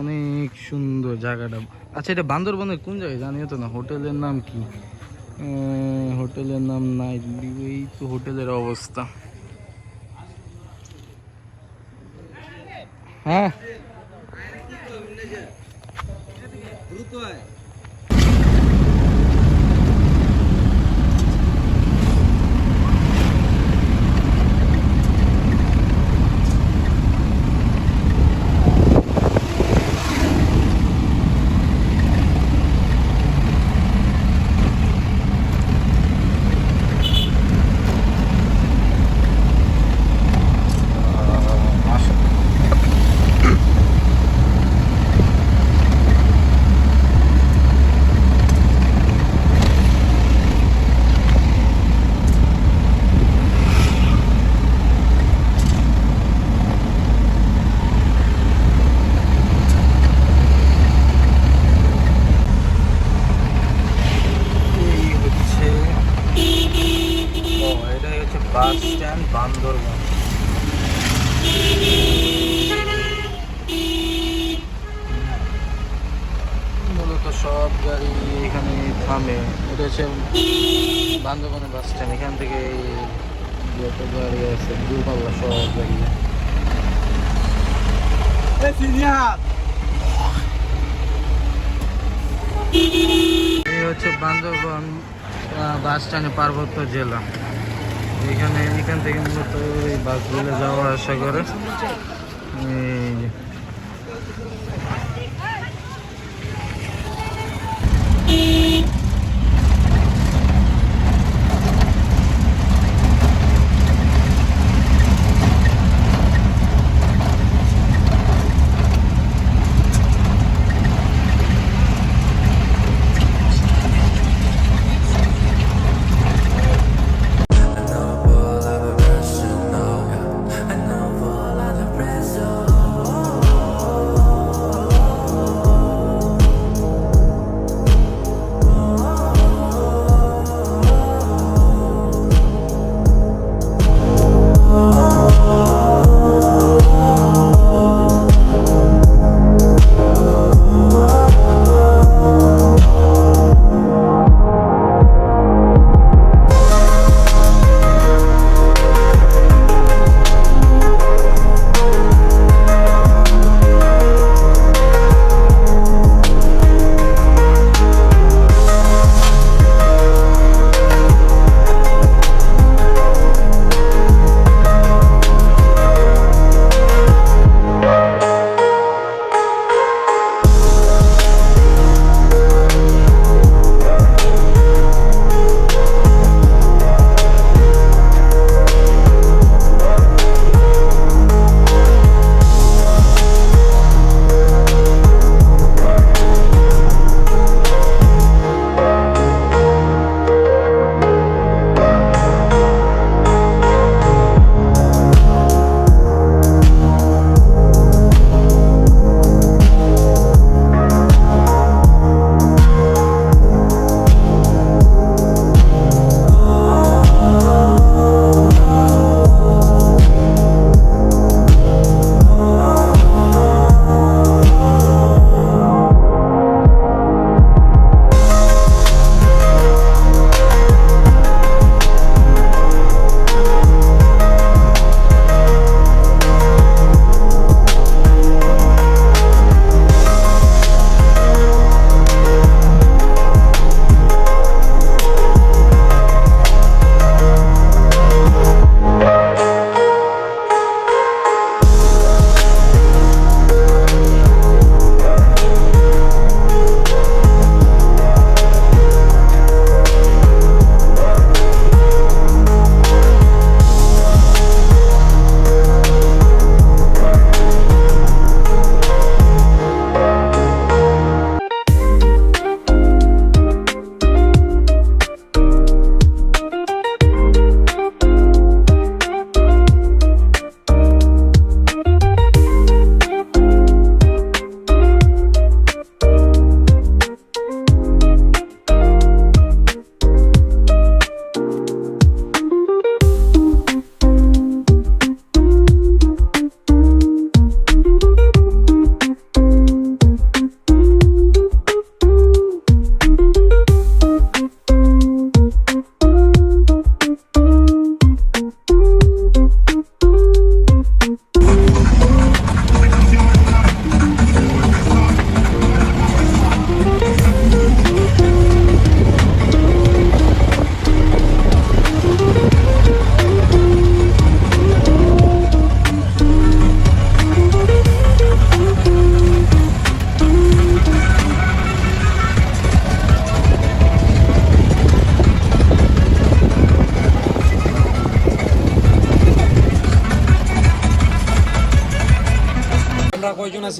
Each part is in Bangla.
অনেক সুন্দর জায়গাটা। আচ্ছা এটা বান্দরবনের কোন জায়গায়? জানিও তো না হোটেলের নাম কি? হোটেলের নাম নাই ভিউ এই তো হোটেলের অবস্থা। হ্যাঁ আসো এই হচ্ছে ও এটাই হচ্ছে বাস স্ট্যান্ড বান্দরবান মূলত সব গাড়ি এখানে থামে। এটা হচ্ছে বান্দরবানের বাস স্ট্যান্ড। এখান থেকে যত গাড়ি আছে দূরপাল্লা সব গাড়ি। এই হচ্ছে বান্দরবান বাস স্ট্যান্ডে পার্বত্য জেলা। এখানে, এখান থেকে মূলত এই বাসগুলো যাওয়া আসা করে।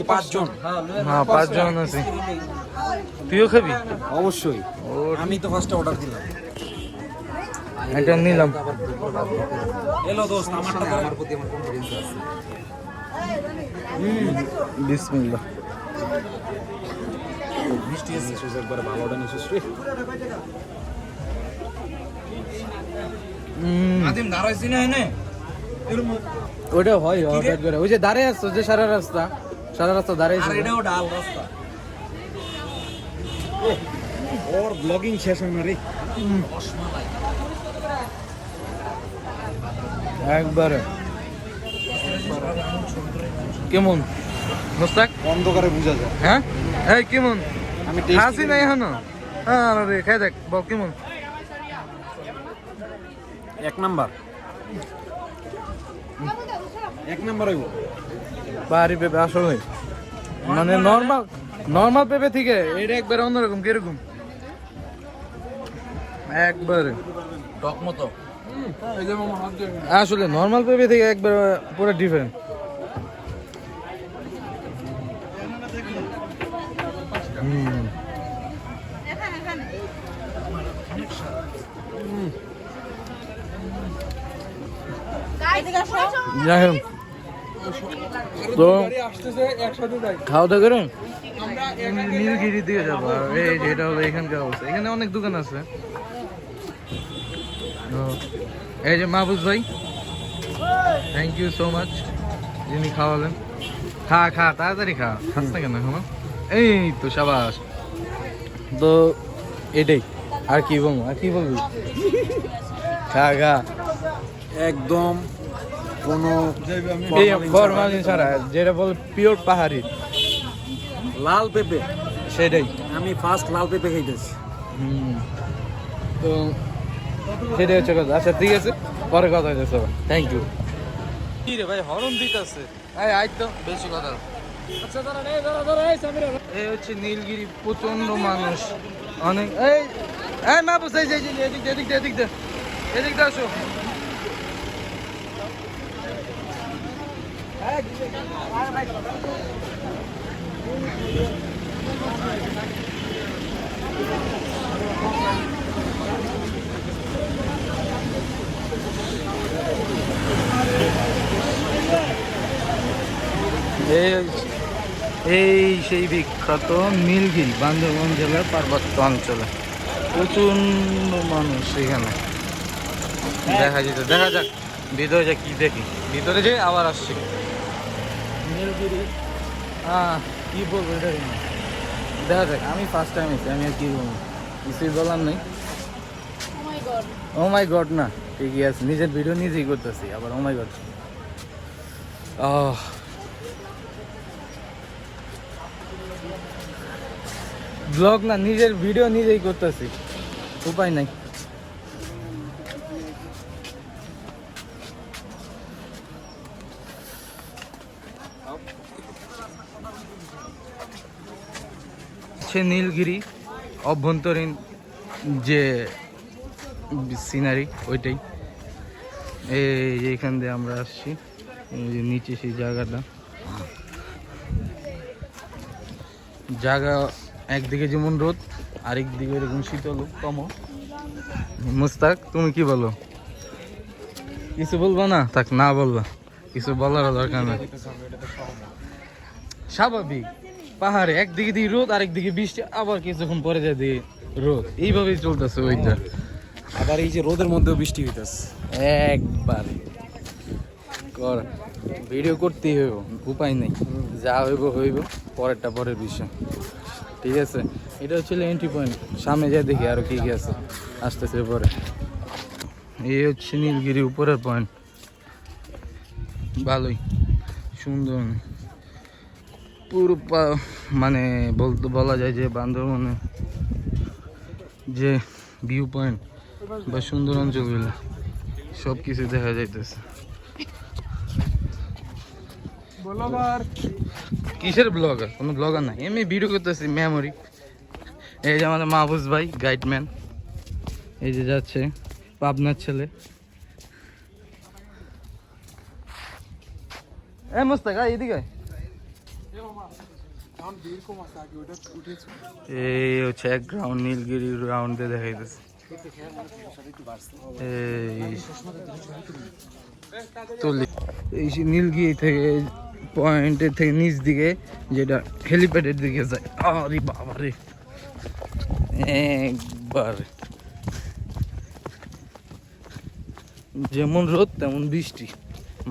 আছি পাঁচজন। হ্যাঁ পাঁচজন আছি। তুইও খাবি? অবশ্যই। আমি তো ফার্স্টে অর্ডার দিলাম। এটা নিলাম। এলো দোস্ত আমারটা আমার প্রতি আমার কনফিডেন্স আছে? বিসমিল্লাহ। মিষ্টি আছে সুযোগ একবার ভালো অর্ডার নিছিস আদিম দাঁড়াইছি না এনে। ওটা হয় হঠাৎ করে। ওই যে দাঁড়িয়ে আসছো যে সারা রাস্তা। সারা রাস্তা দাঁড়িয়ে আর এটাও ডাল রাস্তা। ওর ব্লগিং শেষ হয় না রে। একবারে। কেমন? মোস্তাক? অন্ধকারে বোঝা যায়। হ্যাঁ? এই কেমন? আমি হাসি নাই এখনও? হ্যাঁ রে খাই দেখ বল কেমন? এক নাম্বার। এক নাম্বার হইব। বাড়ি পেঁপে আসলে মানে নর্মাল নর্মাল পেঁপে থেকে এটা একবার অন্যরকম কীরকম? একবারে। টক মতো। আসলে নর্মাল পেঁপে থেকে একবার পুরো ডিফারেন্ট যাই হোক। তো খাওয়া দাওয়া করে নীলগিরি দিয়ে যাব। আর এই যে এটা হলো এখানকার অবস্থা। এখানে অনেক দোকান আছে। এই যে মাহবুজ ভাই থ্যাংক ইউ সো মাচ যিনি খাওয়ালেন। খা খা তাড়াতাড়ি খা। খাস না কেন এখনও? এই তো সাবাস। তো এটাই। আর কি বলব? আর কি বলবি? খা খা। একদম কোনো ফরমালিন ছাড়া। যেটা বল পিওর পাহাড়ি। লাল পেঁপে? সেটাই। আমি ফার্স্ট লাল পেঁপে খাইতেছি। হুম। তো সেটাই হচ্ছে কথা। আচ্ছা ঠিক আছে। পরে কথা হইতেছে থ্যাংক ইউ কি রে ভাই হরন দিতেছে। এই আই তো। বেশি কথা। এই হচ্ছে নীলগিরি প্রচণ্ড মানুষ। অনেক এই এই মা বসে যাই এদিক এদিক এদিক। এদিক দিয়ে আসো। এই সেই বিখ্যাত নীলগিরি, বান্দরবান জেলার পার্বত্য অঞ্চলে। প্রচণ্ড মানুষ এখানে। দেখা যেত, দেখা যাক, ভিতরে যা কি দেখি, ভিতরে যে আবার আসছি। নীলগিরি হ্যাঁ কি বলব এটা দেখা যাক আমি ফার্স্ট টাইম এসেছি আমি আর কি বলব। কিছুই বলার নেই। ও মাই গড না ঠিকই আছে। নিজের ভিডিও নিজেই করতেছি আবার ও মাই গড ব্লগ না নিজের ভিডিও নিজেই করতেছি। উপায় নাই। হচ্ছে নীলগিরি, অভ্যন্তরীণ যে সিনারি ওইটাই। এই যে এখান দিয়ে আমরা আসছি নিচে সেই জায়গাটা। জায়গা একদিকে যেমন রোদ, আরেক দিকে এরকম শীতল কম মুস্তাক, তুমি কি বলো? কিছু বলব না? থাক, না বলবা। কিছু বলার দরকার নেই। স্বাভাবিক। পাহাড়ে একদিকে দিয়ে রোদ আরেক দিকে বৃষ্টি আবার কিছুক্ষণ পরে যায় দিয়ে রোদ। এইভাবেই চলতেছে ওইটা। আবার এই যে রোদের মধ্যেও বৃষ্টি হইতেছে। একবার। কর ভিডিও করতেই হইব উপায় নেই। যা হইব হইব পরেরটা পরের বিষয়। ঠিক আছে? এটা হচ্ছে এন্ট্রি পয়েন্ট সামনে যা দেখি আরও কি কি আছে। আসতেছে পরে। এই হচ্ছে নীলগিরি উপরের পয়েন্ট ভালোই। সুন্দর। পুরো মানে বলতে বলা যায় যে বান্দরবনে যে ভিউ পয়েন্ট বা সুন্দর অঞ্চলগুলো সব কিছু দেখা যাইতেছে। কিসের ব্লগার কোনো ব্লগার নাই। এমনি ভিডিও করতেছি মেমোরি এই যে আমাদের মাহবুজ ভাই গাইডম্যান এই যে যাচ্ছে পাবনার ছেলে। এ মোস্তাক এদিকে। এই হচ্ছে এক গ্রাউন্ড নীলগিরি রাউন্ডে দেখাইতেছে এই নীলগিরি থেকে পয়েন্টের থেকে নিচ দিকে যেটা হেলিপ্যাডের দিকে যায়। আরে বাবারে একবার। যেমন রোদ, তেমন বৃষ্টি।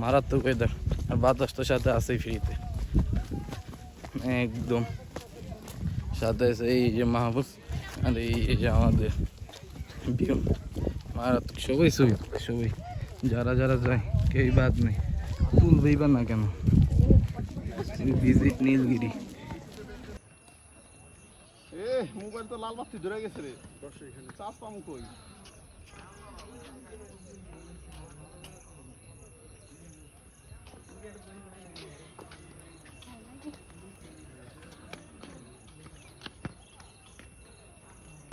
মারাত্মক ওয়েদার আর বাতাস তো সাথে আছেই ফ্রিতে একদম। সাথে এই যে মাহবুব আর এই যে আমাদের বিউ মারাত্মক সবাই সই সবাই। যারা যারা যায় কেউই বাদ নেই। তুলবেই বা না কেন? ভিজিট নীলগিরি। এ, মোবাইল তো লাল বাতি ধরে গেছে রে। চার্জ পামু কই?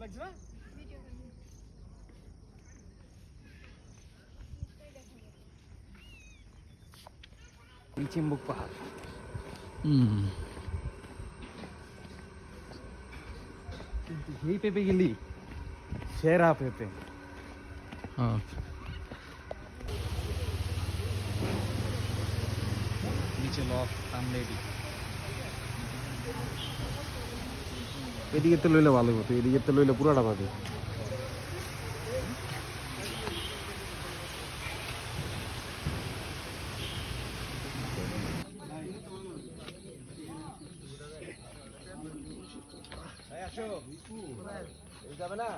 লাগছে না চিম্বুক পাহাড় হুম কিন্তু এই পেঁপে গেলি সেরা পেঁপে হ্যাঁ नीचे लॉक सामने भी এদিকে তো লইলে ভালো হতো এদিকে তো লইলে পুরাটা পাবে যাবে না?